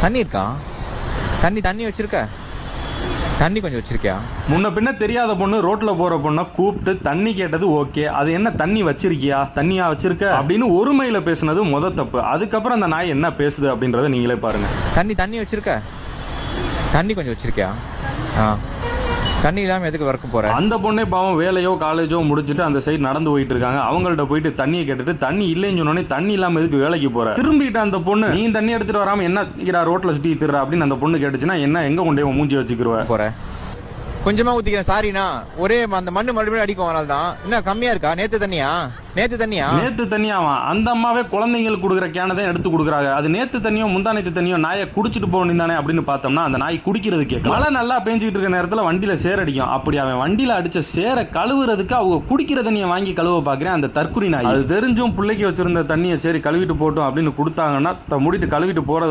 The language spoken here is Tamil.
தண்ணி இருக்கா தண்ணி தண்ணி வச்சிருக்க? தண்ணி கொஞ்சம் வச்சிருக்கியா? முன்ன பின்ன தெரியாத பொண்ணு ரோட்ல போற பொண்ணை கூப்பிட்டு தண்ணி கேட்டது ஓகே. அது என்ன தண்ணி வச்சிருக்கியா? தண்ணியா வச்சிருக்க? அப்படின்னு ஒருமையில பேசுனது முத தப்பு. அதுக்கப்புறம் அந்த நாய் என்ன பேசுது அப்படின்றத நீங்களே பாருங்க. தண்ணி தண்ணி வச்சிருக்க? தண்ணி கொஞ்சம் வச்சிருக்கியா? ஆ. தண்ணி இல்லாம எதுக்கு ஒர்க்கு போற? அந்த பொண்ணே பாவம் வேலையோ காலேஜோ முடிச்சுட்டு அந்த சைடு நடந்து போயிட்டு இருக்காங்க அவங்கள்ட்ட போயிட்டு தண்ணியை கேட்டுட்டு தண்ணி இல்லைன்னு சொன்னோடனே தண்ணி இல்லாம எதுக்கு வேலைக்கு போற? திரும்பிட்டு அந்த பொண்ணு நீ தண்ணி எடுத்துட்டு வராம என்ன ரோட்ல சுத்தி திர்ற அப்படின்னு அந்த பொண்ணு கேட்டுச்சுன்னா என்ன எங்க கொண்டு மூஞ்சி வச்சுக்கிருவ? போற. கொஞ்சமா ஊத்திக்கிறேன் சாரிண்ணா ஒரே அந்த மண்ணு மறுபடியும் அடிக்கும் அதனால தான். என்ன கம்மியா இருக்கா? நேத்து தண்ணியா? நேத்து தண்ணியா? நேத்து தண்ணியாவான் அந்த அம்மாவே குழந்தைங்களுக்கு கொடுக்குற கேனை தான் எடுத்து கொடுக்குறாங்க. அது நேத்து தண்ணியோ முந்தா நேத்து தண்ணியோ நாயை குடிச்சிட்டு போகணும் தானே அப்படின்னு பார்த்தோம்னா அந்த நாய் குடிக்கிறது கேட்கும். மழை நல்லா பேஞ்சிட்டு இருக்க நேரத்துல வண்டியில சேர் அடிக்கும். அப்படி அவன் வண்டியில அடிச்ச சேரை கழுவுறதுக்கு அவங்க குடிக்கிற தண்ணியை வாங்கி கழுவ பாக்குறேன் அந்த தற்குறி நாய். அது தெரிஞ்சும் பிள்ளைக்கு வச்சிருந்த தண்ணியை சரி கழுவிட்டு போட்டோம் அப்படின்னு கொடுத்தாங்கன்னா மூடிட்டு கழுவிட்டு போறது